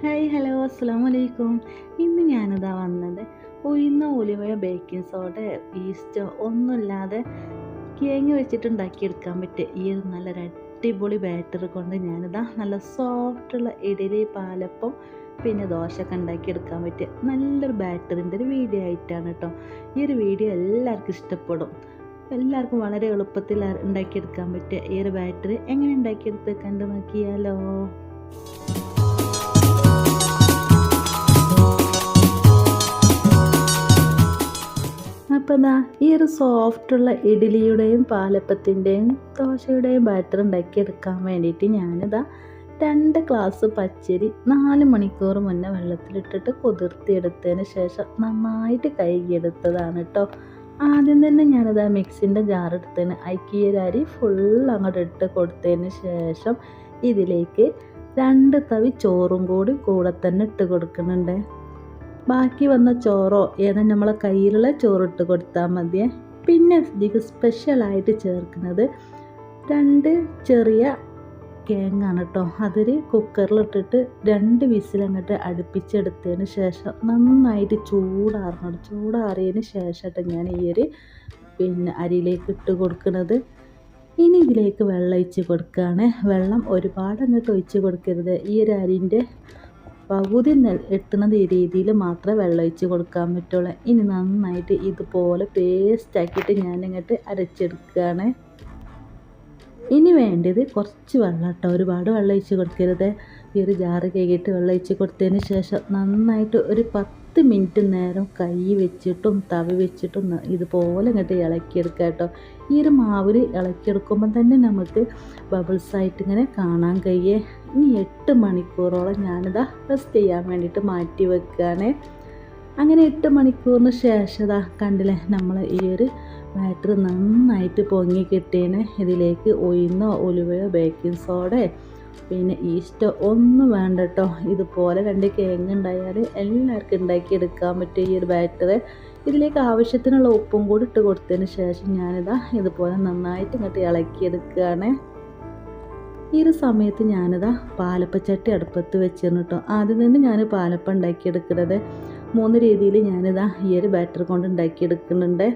Hi hello അസ്സാം വലൈക്കും ഇന്ന് ഞാനിതാ വന്നത് ഉയർന്ന ഒലിവ ബേക്കിംഗ് സോഡ ഈസ്റ്റോ ഒന്നുമില്ലാതെ കേങ്ങ് വെച്ചിട്ട് ഉണ്ടാക്കിയെടുക്കാൻ പറ്റിയ ഈ ഒരു നല്ലൊരു അടിപൊളി ബാറ്റർ കൊണ്ട് ഞാനിതാ നല്ല സോഫ്റ്റുള്ള ഇഡലി പാലപ്പം പിന്നെ ദോശയൊക്കെ ഉണ്ടാക്കിയെടുക്കാൻ പറ്റിയ നല്ലൊരു ബാറ്ററിന്റെ ഒരു വീഡിയോ ആയിട്ടാണ് കേട്ടോ ഈ ഒരു വീഡിയോ എല്ലാവർക്കും ഇഷ്ടപ്പെടും. എല്ലാവർക്കും വളരെ എളുപ്പത്തിൽ ഉണ്ടാക്കിയെടുക്കാൻ പറ്റിയ ഈ ഒരു ബാറ്ററി എങ്ങനെ ഉണ്ടാക്കിയെടുത്ത് കണ്ടു നോക്കിയാലോ അപ്പോൾ ഇതാ ഈ ഒരു സോഫ്റ്റുള്ള ഇഡ്ഡലിയുടെയും പാലപ്പത്തിന്റെയും ദോശയുടെയും ബാറ്റർ ഉണ്ടാക്കിയെടുക്കാൻ വേണ്ടിയിട്ട് ഞാനിതാ രണ്ട് ഗ്ലാസ് പച്ചരി നാല് മണിക്കൂർ മുന്നേ വെള്ളത്തിലിട്ടിട്ട് കുതിർത്തിയെടുത്തതിന് ശേഷം നന്നായിട്ട് കഴുകിയെടുത്തതാണ് കേട്ടോ ആദ്യം തന്നെ ഞാനിതാ മിക്സിന്റെ ജാറെടുത്തതിന് അരി ഫുൾ അങ്ങോട്ട് ഇട്ട് കൊടുത്തതിന് ശേഷം ഇതിലേക്ക് രണ്ട് തവി ചോറും കൂടി കൂടെ തന്നെ ഇട്ട് കൊടുക്കുന്നുണ്ട്. ബാക്കി വന്ന ചോറോ ഏതാ നമ്മളെ കയ്യിലുള്ള ചോറിട്ട് കൊടുത്താൽ മതിയേ. പിന്നെ ഇതിക്ക് സ്പെഷ്യലായിട്ട് ചേർക്കുന്നത് രണ്ട് ചെറിയ കേങ്ങാണ് കേട്ടോ അതൊരു കുക്കറിലിട്ടിട്ട് രണ്ട് വിസിലങ്ങോട്ട് അടുപ്പിച്ചെടുത്തതിന് ശേഷം നന്നായിട്ട് ചൂടാറണം. ചൂടാറിയതിന് ശേഷമായിട്ട് ഞാൻ ഈ ഒരു പിന്നെ അരിയിലേക്ക് ഇട്ട് കൊടുക്കുന്നത്. ഇനി ഇതിലേക്ക് വെള്ളം ഒഴിച്ച് കൊടുക്കുകയാണ് വെള്ളം ഒരുപാട് അങ്ങോട്ട് ഒഴിച്ച് കൊടുക്കരുത്. ഈ ഒരു അരിന്റെ പകുതി എത്തുന്ന രീതിയിൽ മാത്രമേ വെള്ളം ഒഴിച്ച് കൊടുക്കാൻ പറ്റുള്ളൂ. ഇനി നന്നായിട്ട് ഇതുപോലെ പേസ്റ്റ് ആക്കിയിട്ട് ഞാൻ ഇങ്ങോട്ട് അരച്ചെടുക്കുകയാണ്. ഇനി വേണ്ടത് കുറച്ച് വെള്ളം കേട്ടോ. ഒരുപാട് വെള്ളം ഒഴിച്ച് കൊടുക്കരുത്. ഈ ഒരു ജാറ് കഴുകിയിട്ട് വെള്ളം ഒഴിച്ച് കൊടുത്തതിന് ശേഷം നന്നായിട്ട് ഒരു പത്ത് മിനിറ്റ് നേരം കൈ വെച്ചിട്ടും തവി വെച്ചിട്ടും ഇതുപോലെ ഇങ്ങോട്ട് ഇളക്കിയെടുക്കുക കേട്ടോ. ഈ ഒരു മാവിൽ ഇളക്കിയെടുക്കുമ്പോൾ തന്നെ നമുക്ക് ബബിൾസ് ആയിട്ട് ഇങ്ങനെ കാണാൻ കഴിയേ. ഇനി എട്ട് മണിക്കൂറോളം ഞാനിതാ റെസ്റ്റ് ചെയ്യാൻ വേണ്ടിയിട്ട് മാറ്റി വെക്കുകയാണ്. അങ്ങനെ എട്ട് മണിക്കൂറിന് ശേഷം ഇതാ കണ്ടില്ലേ നമ്മൾ ഈ ഒരു ബാറ്റർ നന്നായിട്ട് പൊങ്ങി ഇതിലേക്ക് ഒയിന്നോ ഉലുവയോ ബേക്കിംഗ് സോഡയോ പിന്നെ ഈസ്റ്റോ ഒന്നും വേണ്ട കേട്ടോ ഇതുപോലെ രണ്ട് കേങ്ങ് ഉണ്ടായാൽ എല്ലാവർക്കും ഉണ്ടാക്കിയെടുക്കാൻ പറ്റും ഈ ഒരു ബാറ്റർ ഇതിലേക്ക് ആവശ്യത്തിനുള്ള ഉപ്പും കൂടി ഇട്ട് കൊടുത്തതിന് ശേഷം ഞാനിതാ ഇതുപോലെ നന്നായിട്ട് ഇങ്ങോട്ട് ഇളക്കിയെടുക്കുകയാണ്. ഈ ഒരു സമയത്ത് ഞാനിതാ പാലപ്പച്ചട്ടി അടുപ്പത്ത് വെച്ചിരുന്നു കേട്ടോ ആദ്യം തന്നെ ഞാൻ പാലപ്പം ഉണ്ടാക്കിയെടുക്കുന്നത്. മൂന്ന് രീതിയിൽ ഞാനിതാ ഈ ഒരു ബാറ്റർ കൊണ്ട് ഉണ്ടാക്കിയെടുക്കുന്നുണ്ട്.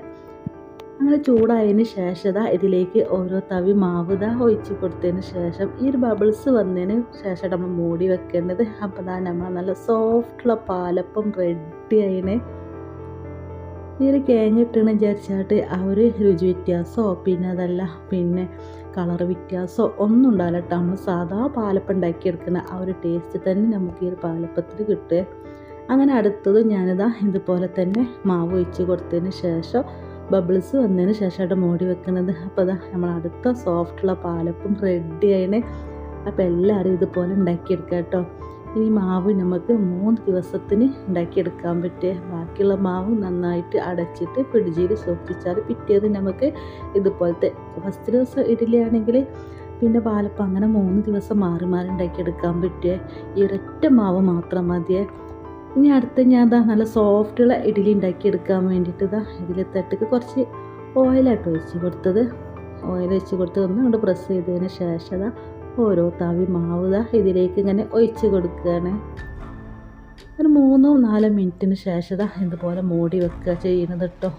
അങ്ങനെ ചൂടായതിന് ശേഷം ഇതാ ഇതിലേക്ക് ഓരോ തവി മാവ് ഇതാ ഒഴിച്ച് കൊടുത്തതിന് ശേഷം ഈ ഒരു ബബിൾസ് വന്നതിന് ശേഷം നമ്മൾ മൂടി വെക്കേണ്ടത്. അപ്പോൾ ഇതാ നമ്മൾ നല്ല സോഫ്റ്റുള്ള പാലപ്പം റെഡി ആയിന്. ഈ ഒരു കേങ്ങിട്ടെന്ന് വിചാരിച്ചാട്ട് ആ ഒരു രുചി വ്യത്യാസമോ പിന്നെ അതല്ല പിന്നെ കളർ വ്യത്യാസമോ ഒന്നും ഉണ്ടാവില്ല കേട്ടോ നമ്മൾ സാധാ പാലപ്പം ഉണ്ടാക്കിയെടുക്കുന്ന ആ ഒരു ടേസ്റ്റ് തന്നെ നമുക്ക് ഈ ഒരു പാലപ്പത്തിൽ കിട്ടുക. അങ്ങനെ അടുത്തത് ഞാനിതാ ഇതുപോലെ തന്നെ മാവ് ഒഴിച്ച് കൊടുത്തതിന് ശേഷം ബബിൾസ് വന്നതിന് ശേഷമായിട്ട് മൂടി വെക്കുന്നത് അപ്പോൾ അതാ നമ്മൾ അടുത്ത സോഫ്റ്റുള്ള പാലപ്പം റെഡി ആയിന്. അപ്പോൾ എല്ലാവരും ഇതുപോലെ ഉണ്ടാക്കിയെടുക്കാം കേട്ടോ ഇനി മാവ് നമുക്ക് മൂന്ന് ദിവസത്തിന് ഉണ്ടാക്കിയെടുക്കാൻ പറ്റിയ ബാക്കിയുള്ള മാവ് നന്നായിട്ട് അടച്ചിട്ട് ഫ്രിഡ്ജിൽ സൂക്ഷിച്ചാൽ പിറ്റേത് നമുക്ക് ഇതുപോലത്തെ ഫസ്റ്റ് ദിവസം ഇഡ്ഡലി ആണെങ്കിൽ പിന്നെ പാലപ്പം അങ്ങനെ മൂന്ന് ദിവസം മാറി മാറി ഉണ്ടാക്കിയെടുക്കാൻ പറ്റിയ ഈ ഒരൊറ്റ മാവ് മാത്രം മതിയേ. ഇനി അടുത്ത ഞാൻ ഇതാ നല്ല സോഫ്റ്റുള്ള ഇഡ്ഡലി ഉണ്ടാക്കിയെടുക്കാൻ വേണ്ടിയിട്ട് ഇതാ ഇതിൽ തട്ടിക്ക് കുറച്ച് ഓയിലായിട്ട് ഒഴിച്ച് കൊടുത്തത്. ഓയിൽ ഒഴിച്ച് കൊടുത്ത് ഒന്ന് അങ്ങോട്ട് പ്രസ് ചെയ്തതിന് ശേഷം ഇതാ ഓരോ തവി മാവ് ഇതാ ഇതിലേക്ക് ഇങ്ങനെ ഒഴിച്ച് കൊടുക്കുകയാണ്. ഒരു മൂന്നോ നാലോ മിനിറ്റിന് ശേഷം ഇതാ ഇതുപോലെ മൂടി വെക്കുക ചെയ്യുന്നത് കേട്ടോ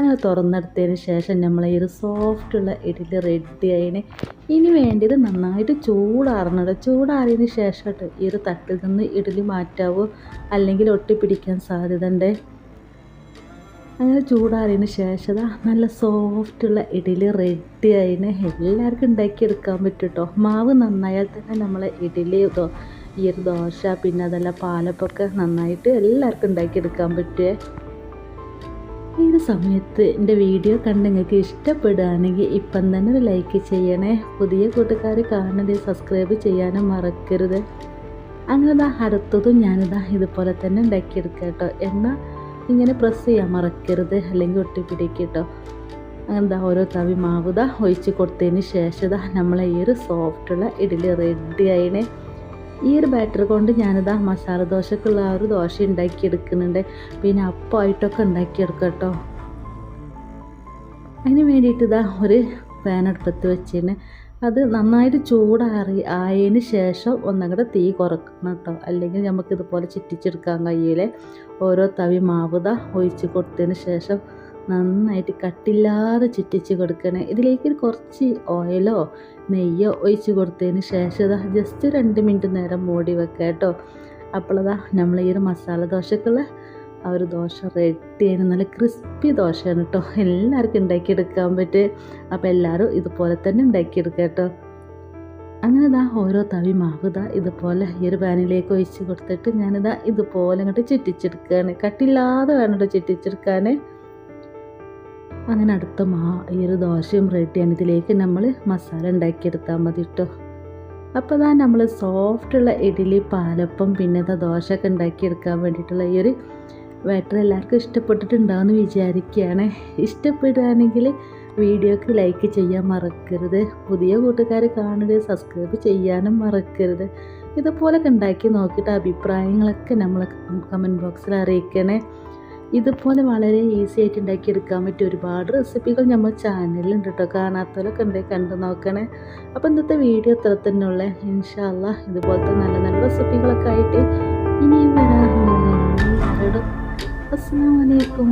അങ്ങനെ തുറന്നെടുത്തതിന് ശേഷം നമ്മൾ ഈ ഒരു സോഫ്റ്റുള്ള ഇഡ്ഡലി റെഡി ആയതിന് ഇനി വേണ്ടത് നന്നായിട്ട് ചൂടാറണം ചൂടാറിയതിന് ശേഷം ഈ ഒരു തട്ടിൽ നിന്ന് ഇഡ്ഡലി മാറ്റാവോ? അല്ലെങ്കിൽ ഒട്ടിപ്പിടിക്കാൻ സാധ്യത ഉണ്ട് അങ്ങനെ ചൂടാറിയതിന് ശേഷം നല്ല സോഫ്റ്റുള്ള ഇഡ്ഡലി റെഡി ആയതിന് എല്ലാവർക്കും ഉണ്ടാക്കിയെടുക്കാൻ പറ്റും കേട്ടോ മാവ് നന്നായാൽ തന്നെ നമ്മൾ ഇഡ്ഡലി ഈ ഒരു ദോശ പിന്നെ അതല്ല പാലപ്പൊക്കെ നന്നായിട്ട് എല്ലാവർക്കും ഉണ്ടാക്കിയെടുക്കാൻ പറ്റുമേ ഈ ഒരു സമയത്ത് എന്റെ വീഡിയോ കണ്ട് നിങ്ങൾക്ക് ഇഷ്ടപ്പെടുകയാണെങ്കിൽ ഇപ്പം തന്നെ ഒരു ലൈക്ക് ചെയ്യണേ. പുതിയ കൂട്ടുകാർ കാണുന്നത് സബ്സ്ക്രൈബ് ചെയ്യാനും മറക്കരുത്. അങ്ങനെ ഇതാ അടുത്തതും ഞാനിതാ ഇതുപോലെ തന്നെ ഉണ്ടാക്കിയെടുക്കുക കേട്ടോ. എന്നാൽ ഇങ്ങനെ പ്രസ് ചെയ്യാൻ മറക്കരുത്. അല്ലെങ്കിൽ ഒട്ടിപ്പിടിക്കുക കേട്ടോ. അങ്ങനെ ഇതാ ഓരോ തവി മാവുത ഒഴിച്ച് കൊടുത്തതിന് ശേഷം ഇതാ നമ്മളെ ഈ ഒരു സോഫ്റ്റുള്ള ഇഡ്ഡലി റെഡി ആയിനെ. ഈ ഒരു ബാറ്റർ കൊണ്ട് ഞാനിതാ മസാല ദോശക്കുള്ള ആ ഒരു ദോശ ഉണ്ടാക്കിയെടുക്കുന്നുണ്ട്. പിന്നെ അപ്പമായിട്ടൊക്കെ ഉണ്ടാക്കിയെടുക്കാം കേട്ടോ. അതിന് വേണ്ടിയിട്ട് ഇതാ ഒരു പാൻ അടുപ്പത്ത് വെച്ചിന് അത് നന്നായിട്ട് ചൂടാറി ആയതിന് ശേഷം ഒന്നങ്ങടെ തീ കുറക്കണം കേട്ടോ. അല്ലെങ്കിൽ നമുക്കിതുപോലെ ചുറ്റിച്ചെടുക്കാൻ കഴിയില്ലേ. ഓരോ തവി മാവുത ഒഴിച്ച് കൊടുത്തതിന് ശേഷം നന്നായിട്ട് കട്ടില്ലാതെ ചുറ്റിച്ച് കൊടുക്കണേ. ഇതിലേക്ക് കുറച്ച് ഓയിലോ നെയ്യോ ഒഴിച്ച് കൊടുത്തതിന് ശേഷം ഇതാ ജസ്റ്റ് രണ്ട് മിനിറ്റ് നേരം മൂടി വെക്കുക കേട്ടോ. അപ്പോഴതാ നമ്മൾ ഈ ഒരു മസാല ദോശക്കുള്ള ആ ഒരു ദോശ റെഡിയാണ് നല്ല ക്രിസ്പി ദോശയാണ് കേട്ടോ. എല്ലാവർക്കും ഉണ്ടാക്കിയെടുക്കാൻ പറ്റും. അപ്പോൾ എല്ലാവരും ഇതുപോലെ തന്നെ ഉണ്ടാക്കിയെടുക്കുക കേട്ടോ. അങ്ങനെ ഇതാ ഓരോ തവി മാവ് ഇതാ ഇതുപോലെ ഈ ഒരു പാനിലേക്ക് ഒഴിച്ച് കൊടുത്തിട്ട് ഞാനിതാ ഇതുപോലെ ഇങ്ങോട്ട് ചുറ്റിച്ചെടുക്കുകയാണ് കട്ടില്ലാതെ വേണം കേട്ടോ ചുറ്റിച്ചെടുക്കാൻ അങ്ങനെ അടുത്ത മാ ഈ ഒരു ദോശയും റെഡിയാണ് ഇതിലേക്ക് നമ്മൾ മസാല ഉണ്ടാക്കിയെടുത്താൽ മതി കേട്ടോ അപ്പോൾ ഇതാ നമ്മൾ സോഫ്റ്റുള്ള ഇഡ്ഡലി പാലപ്പം പിന്നെ ഇതാ ദോശയൊക്കെ ഉണ്ടാക്കിയെടുക്കാൻ വേണ്ടിയിട്ടുള്ള ഈ ഒരു ബാറ്റർ എല്ലാവർക്കും ഇഷ്ടപ്പെട്ടിട്ടുണ്ടാവുമെന്ന് വിചാരിക്കുകയാണ്. ഇഷ്ടപ്പെടുകയാണെങ്കിൽ വീഡിയോക്ക് ലൈക്ക് ചെയ്യാൻ മറക്കരുത്. പുതിയ കൂട്ടുകാർ കാണുക സബ്സ്ക്രൈബ് ചെയ്യാനും മറക്കരുത്. ഇതുപോലൊക്കെ ഉണ്ടാക്കി നോക്കിയിട്ട് അഭിപ്രായങ്ങളൊക്കെ നമ്മൾ കമന്റ് ബോക്സിൽ അറിയിക്കണേ. ഇതുപോലെ വളരെ ഈസി ആയിട്ട് ഉണ്ടാക്കിയെടുക്കാൻ പറ്റിയ ഒരുപാട് റെസിപ്പികൾ നമ്മൾ ചാനലിലുണ്ട് കേട്ടോ കാണാത്തവരൊക്കെ ഉണ്ടെങ്കിൽ കണ്ടു നോക്കണേ. അപ്പോൾ ഇന്നത്തെ വീഡിയോ ഇത്ര തന്നെ ഉള്ളേ. ഇൻഷാല്ല ഇതുപോലത്തെ നല്ല നല്ല റെസിപ്പികളൊക്കെ ആയിട്ട് ഇനിയും വരാറുണ്ട് അസ്സാം വലൈക്കും